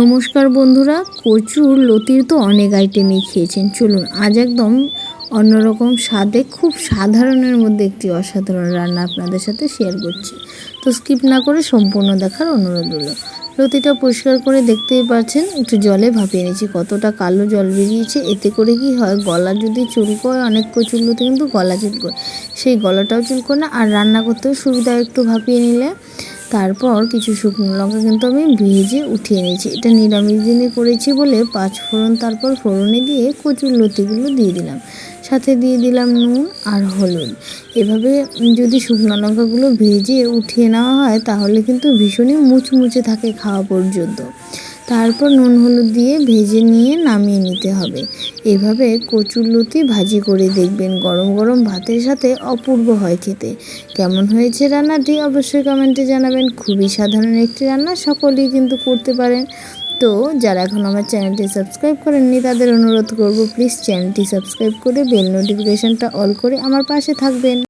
নমস্কার বন্ধুরা, কচুর লতির তো অনেক আইটেমই খেয়েছেন। চলুন, আজ একদম অন্যরকম স্বাদে, খুব সাধারণের মধ্যে একটি অসাধারণ রান্না আপনাদের সাথে শেয়ার করছি। তো স্কিপ না করে সম্পূর্ণ দেখার অনুরোধ হলো লতিটা পরিষ্কার করে দেখতেই পাচ্ছেন, একটু জলে ভাপিয়ে নিয়েছি। কতটা কালো জল বেরিয়েছে, এতে করে কি হয়, গলা যদি চুলকোয় অনেক কচুর লতি কিন্তু গলা চুলকোয় সেই গলাটাও চুলকোয় না, আর রান্না করতেও সুবিধা একটু ভাপিয়ে নিলে। তারপর কিছু শুকনো লঙ্কা কিন্তু আমি ভেজে উঠিয়ে নিয়েছি। এটা নিরামিষ দিনে করেছি বলে পাঁচ ফোড়ন, তারপর ফোড়নে দিয়ে কচুর লতিগুলো দিয়ে দিলাম। সাথে দিয়ে দিলাম নুন আর হলুদ। এভাবে যদি শুকনো লঙ্কাগুলো ভেজে উঠিয়ে নেওয়া হয়, তাহলে কিন্তু ভীষণই মুচমুচে থাকে খাওয়া পর্যন্ত। তারপর নুন হলুদ দিয়ে ভেজে নিয়ে নামিয়ে নিতে হবে। এভাবে কচুর লতি ভাজি করে দেখবেন গরম গরম ভাতের সাথে অপূর্ব হয় খেতে। কেমন হয়েছে রান্নাটি অবশ্যই কমেন্টে জানাবেন। খুবই সাধারণ একটি রান্না, সকলেই কিন্তু করতে পারেন। তো যারা এখন আমার চ্যানেলটি সাবস্ক্রাইব করেননি, তাদের অনুরোধ করব প্লিজ চ্যানেলটি সাবস্ক্রাইব করে বেল নোটিফিকেশানটা অল করে আমার পাশে থাকবেন।